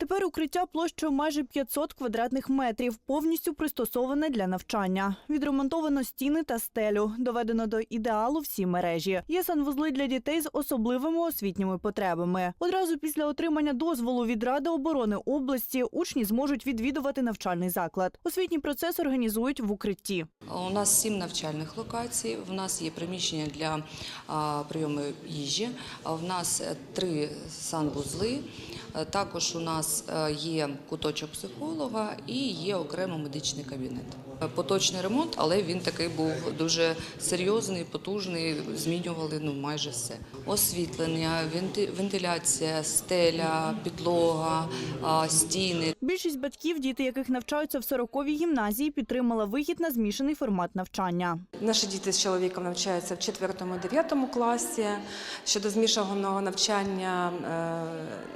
Тепер укриття площею майже 500 квадратних метрів, повністю пристосоване для навчання. Відремонтовано стіни та стелю, доведено до ідеалу всі мережі. Є санвузли для дітей з особливими освітніми потребами. Одразу після отримання дозволу від Ради оборони області учні зможуть відвідувати навчальний заклад. Освітній процес організують в укритті. У нас сім навчальних локацій. В нас є приміщення для прийому їжі. В нас е, три санвузли. Е, Також у нас е, є куточок психолога і є окремо медичний кабінет. Поточний ремонт, але він такий був дуже серйозний, потужний. Змінювали ну майже все. Освітлення, венти- вентиляція, стеля, підлога, стіни. Більшість батьків, діти яких навчаються в 40-й гімназії, підтримала вихід на змішаний формат навчання. Наші діти з чоловіком навчаються в 4-9 класі. Щодо змішаного навчання,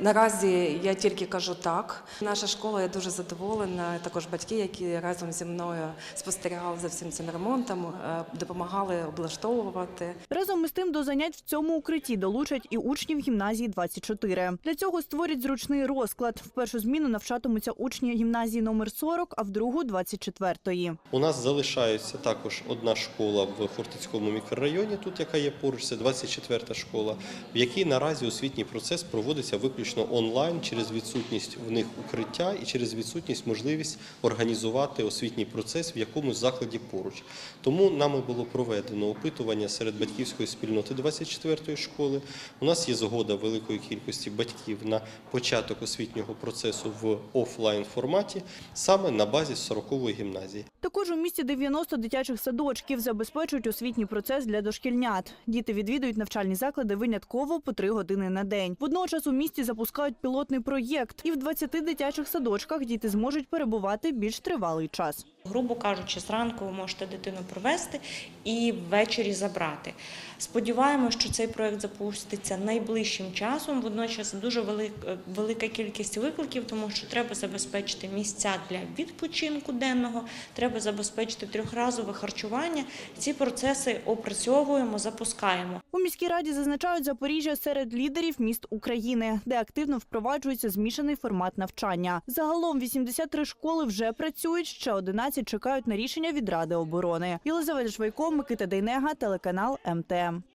е, наразі я тільки кажу так. Наша школа я дуже задоволена. Також батьки, які разом зі мною спостерігали за всім цим ремонтом, е, допомагали облаштовувати. Разом із тим до занять в цьому укритті долучать і учнів гімназії 24. Для цього створять зручний розклад. В першу зміну навчатимуться учні гімназії номер 40, а в другу 24-ї. У нас залишається також одна школа в Хортицькому мікрорайоні, тут яка є поруч, це 24-та школа, в якій наразі освітній процес проводиться виключно онлайн через відсутність в них укриття і через відсутність можливість організувати освітній процес в якомусь закладі поруч. Тому нами було проведено опитування серед батьківської спільноти 24-ї школи. У нас є згода великої кількості батьків на початок освітнього процесу в офлайн форматі саме на базі 40-ї гімназії. Також у місті 90 дитячих садочків забезпечують освітній процес для дошкільнят. Діти відвідують навчальні заклади винятково по три години на день. Водночас у місті запускають пілотний проєкт, і в 20 дитячих садочках діти зможуть перебувати більш тривалий час. Грубо кажучи, зранку ви можете дитину провести і ввечері забрати. Сподіваємося, що цей проект запуститься найближчим часом. Водночас дуже велика, велика кількість викликів, тому що треба забезпечити місця для відпочинку денного, треба забезпечити трьохразове харчування. Ці процеси опрацьовуємо, запускаємо. У міській раді зазначають Запоріжжя серед лідерів міст України, де активно впроваджується змішаний формат навчання. Загалом 83 школи вже працюють, ще 11 чекають на рішення від Ради оборони. Єлизавета Жвайко, Микита Дейнега, телеканал МТМ.